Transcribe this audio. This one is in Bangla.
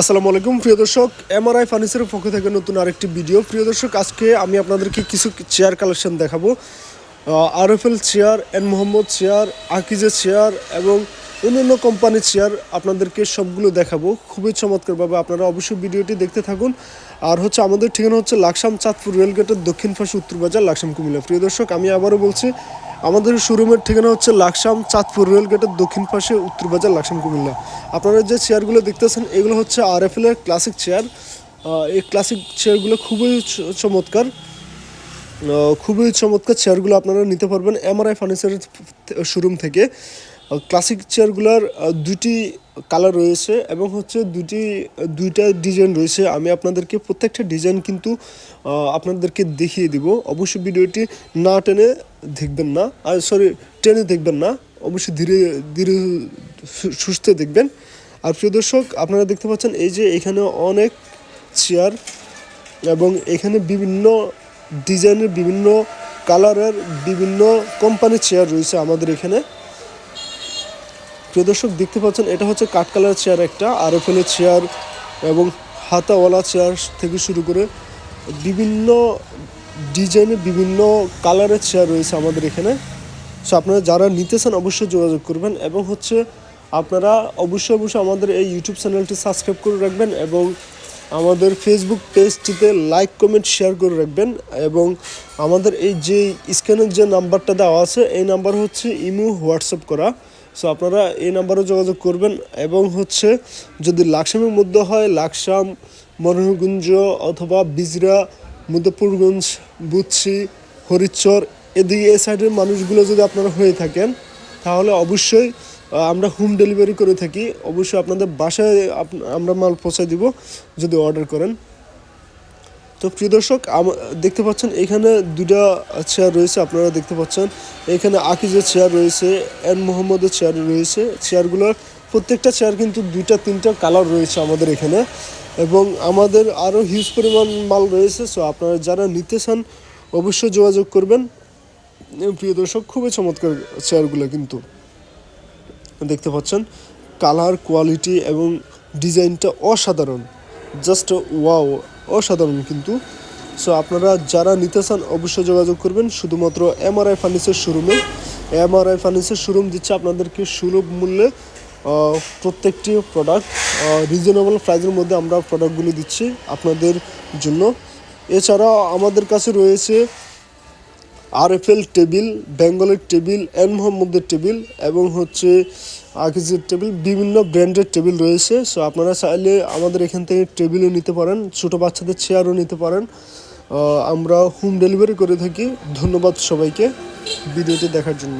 আসসালামু আলাইকুম, প্রিয় দর্শক। এমআরআই ফার্নিচারের পক্ষ থেকে নতুন আরেকটি ভিডিও। প্রিয় দর্শক, আজকে আমি আপনাদেরকে কিছু চেয়ার কালেকশন দেখাবো। RFL chair N Mohammad chair আকিজে চেয়ার এবং অন্যান্য কোম্পানির চেয়ার আপনাদেরকে সবগুলো দেখাবো। খুবই চমৎকারভাবে আপনারা অবশ্যই ভিডিওটি দেখতে থাকুন। আর হচ্ছে আমাদের ঠিকানা হচ্ছে লাকসাম চাঁদপুর রেলগেটের দক্ষিণ পাশে উত্তর বাজার লাকসাম কুমিল্লা। প্রিয় দর্শক, আমি আবারও বলছি আমাদের শোরুমের ঠিকানা হচ্ছে লাকসাম চাঁদপুর রেলগেটের দক্ষিণ পাশে উত্তর বাজার, লাকসাম, কুমিল্লা। আপনারা যে চেয়ারগুলো দেখতেছেন, এগুলো হচ্ছে আর এফ এলের ক্লাসিক চেয়ার এই ক্লাসিক চেয়ারগুলো খুবই চমৎকার। খুবই চমৎকার চেয়ারগুলো আপনারা নিতে পারবেন এমআরআই ফার্নিচারের শোরুম থেকে। ক্লাসিক চেয়ারগুলোর দুটি কালার রয়েছে এবং হচ্ছে দুটি দুইটা ডিজাইন রয়েছে। আমি আপনাদেরকে প্রত্যেকটা ডিজাইন কিন্তু আপনাদেরকে দেখিয়ে দিব। অবশ্যই ভিডিওটি না টেনে দেখবেন না আর সরি টেনে দেখবেন না, অবশ্যই ধীরে ধীরে সুস্থে দেখবেন। আর প্রিয় দর্শক, আপনারা দেখতে পাচ্ছেন এই যে এখানে অনেক চেয়ার এবং এখানে বিভিন্ন ডিজাইনের বিভিন্ন কালারের বিভিন্ন কোম্পানির চেয়ার রয়েছে আমাদের এখানে। প্রিয় দর্শক, দেখতে পাচ্ছেন, এটা হচ্ছে কাঠ কালার চেয়ার একটা আর ওখানে চেয়ার এবং হাতাওয়ালা চেয়ার থেকে শুরু করে বিভিন্ন ডিজাইনে বিভিন্ন কালারের চেয়ার রয়েছে আমাদের এখানে। সো আপনারা যারা নিতে চান অবশ্যই যোগাযোগ করবেন এবং হচ্ছে আপনারা অবশ্যই অবশ্যই আমাদের এই ইউটিউব চ্যানেলটি সাবস্ক্রাইব করে রাখবেন এবং আমাদের ফেসবুক পেজটিতে লাইক কমেন্ট শেয়ার করে রাখবেন এবং আমাদের এই যে স্ক্যানের যে নাম্বারটা দেওয়া আছে, এই নাম্বার হচ্ছে ইমো, হোয়াটসঅ্যাপ করা। সো আপনারা এই নাম্বারে যোগাযোগ করবেন এবং হচ্ছে যদি লাকসামের মধ্যে হয়, লাকসাম মনোহরগুঞ্জ অথবা বিজরা মুদপুরগঞ্জ বুচ্ছি, হরিচর, এদিকে এই সাইডের মানুষগুলো যদি আপনারা হয়ে থাকেন, তাহলে অবশ্যই আমরা হোম ডেলিভারি করে থাকি। অবশ্যই আপনাদের বাসায় আমরা মাল পৌঁছে দিব যদি অর্ডার করেন। তো প্রিয় দর্শক দেখতে পাচ্ছেন এখানে দুটা চেয়ার রয়েছে, আপনারা দেখতে পাচ্ছেন। এখানে আকিজের চেয়ার রয়েছে এন মোহাম্মদের চেয়ার রয়েছে। চেয়ারগুলোর প্রত্যেকটা চেয়ার কিন্তু দুইটা, তিনটা কালার রয়েছে আমাদের এখানে। এবং আমাদের আরও হিউজ পরিমাণ মাল রয়েছে সো আপনারা যারা নিতে চান অবশ্যই যোগাযোগ করবেন। প্রিয় দর্শক, খুবই চমৎকার চেয়ারগুলো কিন্তু। দেখতে পাচ্ছেন। কালার, কোয়ালিটি এবং ডিজাইনটা অসাধারণ। জাস্ট ওয়াও, অসাধারণ কিন্তু। সো আপনারা যারা নিতে চান অবশ্যই যোগাযোগ করবেন। শুধুমাত্র এমআরআই ফার্নিচার শোরুমে। এমআরআই ফার্নিচার শোরুম দিচ্ছে আপনাদেরকে সুলভ মূল্যে প্রত্যেকটি প্রোডাক্ট রিজনেবল প্রাইসের মধ্যে আমরা প্রোডাক্টগুলি দিচ্ছি আপনাদের জন্য। এছাড়া আমাদের কাছে রয়েছে আরএফএল টেবিল, বেঙ্গলের টেবিল, এন মোহাম্মদের টেবিল এবং হচ্ছে আকিজের টেবিল, বিভিন্ন ব্র্যান্ডের টেবিল রয়েছে। সো আপনারা চাইলে আমাদের এখান থেকে টেবিলও নিতে পারেন, ছোটো বাচ্চাদের চেয়ারও নিতে পারেন। আমরা হোম ডেলিভারি করে থাকি। ধন্যবাদ সবাইকে। ভিডিওটি দেখার জন্য।